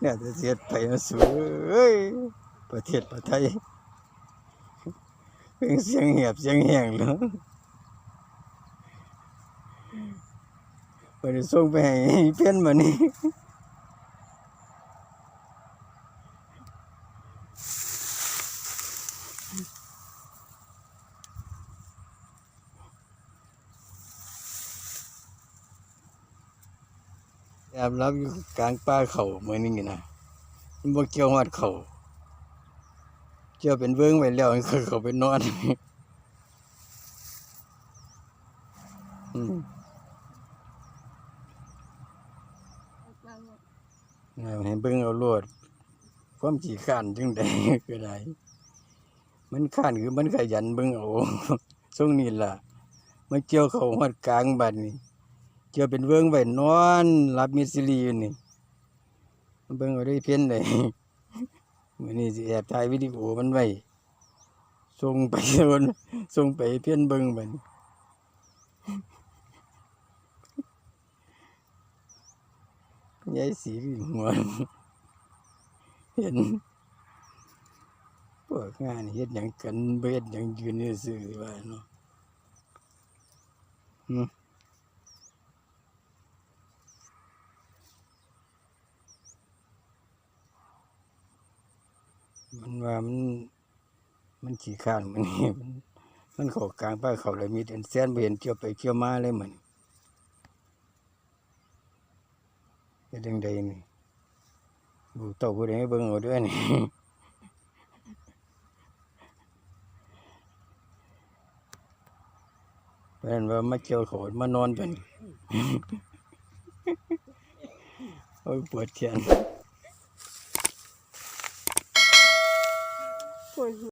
เนี่ยจะเสียดไปมาสวยประเทศประไทยเป็นเสียงเหียบเสียงแหงเล้วไปได้ส่งไปให้เพี้ยนมานี่ แอบรับอยู่กลางป่าเขาเมื่อนี้นะมันบ่เกี่ยวฮอดเขาเกี่ยวเป็นเบิ้งไว้แล้วคือเขาไปนอนอืมเอาให้เบิ่งเอาโลดความขี้ข้านจังไดก็ได้ มันข้านคือมันขยันเบิ่งเอาช่วงนี้ล่ะ มันเกี่ยวเข้าฮอดกลางบัดนี้ เกี่ยวเป็นเบิ่งไว้นอนรับมิสซิลีอยู่นี่เบิ่งเอาได้เพี้ยนได้มื้อนี้สิแอบถ่ายวิดีโอมันไว้ส่งไปโอนส่งไปเพี้ยนเบิ่งบัดนี้ยายสีหัวเห็นพวกงานเฮ็ดหยังกันเบ็ดหยังยืนนี่ซื่อว่าเนาะ มันว่ามันมันขี้ข้านมันนี่มันมันเขากลางป่าเขาเลยมีแต่แสนบ่เห็นเที่ยวไปเที่ยวมาเลยเหมันเฮ็ดจังไดนี่ลูกเต้าผู้ใดให้เบิ่งเอาด้วยนี่เพราะฉะนั้นว่ามาเกี่ยวโขนมานอนกันโอ้ยปวดแขน использую.